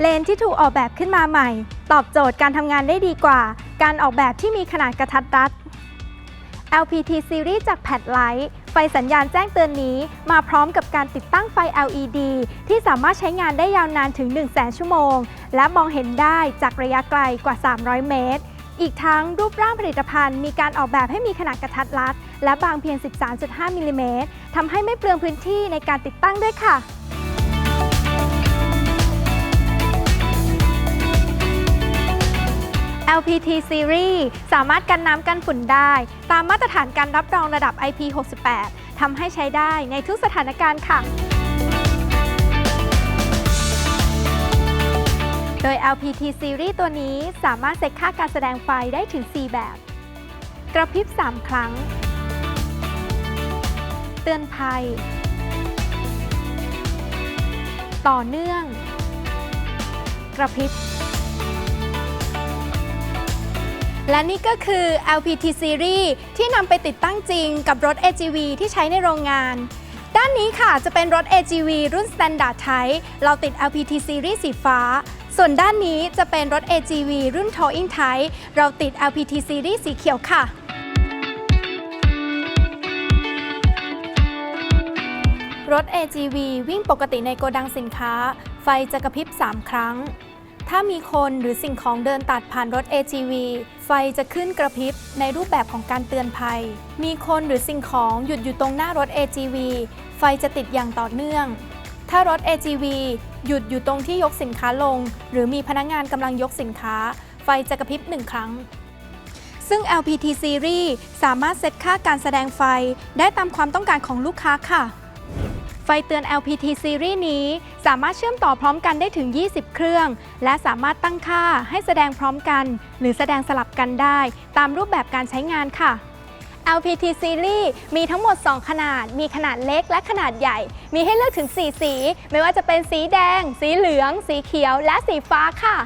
เลนที่ถูกออกแบบขึ้นมาใหม่ ตอบโจทย์การทำงานได้ดีกว่า การออกแบบที่มีขนาดกระทัดรัด LPT Series จากแพดไลท์ไฟสัญญาณแจ้งเตือนนี้มาพร้อมกับการติดตั้งไฟ LED ที่สามารถใช้งานได้ยาวนานถึง 1 0 0 0 0แชั่วโมง และมองเห็นได้จากระยะไกลกว่า 300 เมตร อีกทั้งรูปร่างผลิตภัณฑ์มีการออกแบบให้มีขนาดกระทัดรัด และบางเพียง 13.5 มิลลิเมตรทำให้ไม่เปลืองพื้นที่ในการติดตั้งด้วยค่ะ LPT Series สามารถกันน้ำกันฝุ่นได้ ตามมาตรฐานการรับรองระดับ IP68 ทำให้ใช้ได้ในทุกสถานการณ์ค่ะ โดย LPT Series ตัวนี้สามารถเซ็ตค่าการแสดงไฟได้ถึง 4 แบบ กระพริบ 3 ครั้ง เตือนภัย ต่อเนื่อง กระพริบ และนี่ก็คือ LPT Series ที่นำไปติดตั้งจริงกับรถ AGV ที่ใช้ในโรงงาน ด้านนี้ค่ะจะเป็นรถ AGV รุ่น Standard Type เราติด LPT Series สีฟ้า ส่วนด้านนี้จะเป็นรถ AGV รุ่น Towing Type เราติด LPT Series สีเขียวค่ะรถ AGV วิ่งปกติในโกดังสินค้า ไฟจะกระพริบ 3 ครั้ง ถ้ามีคนหรือสิ่งของเดินตัดผ่านรถ AGV ไฟจะขึ้นกระพริบในรูปแบบของการเตือนภัย มีคนหรือสิ่งของหยุดอยู่ตรงหน้ารถ AGV ไฟจะติดอย่างต่อเนื่อง ถ้ารถ AGV หยุดอยู่ตรงที่ยกสินค้าลง หรือมีพนักงานกำลังยกสินค้า ไฟจะกระพริบหนึ่งครั้ง ซึ่ง LPT Series สามารถเซตค่าการแสดงไฟได้ตามความต้องการของลูกค้าค่ะ ไฟเตือน LPT Series นี้ สามารถเชื่อมต่อพร้อมกันได้ถึง 20 เครื่อง และสามารถตั้งค่าให้แสดงพร้อมกัน หรือแสดงสลับกันได้ ตามรูปแบบการใช้งานค่ะ LPT Series มีทั้งหมด 2 ขนาด มีขนาดเล็กและขนาดใหญ่ มีให้เลือกถึง 4 สี ไม่ว่าจะเป็นสีแดง สีเหลือง สีเขียว และสีฟ้าค่ะ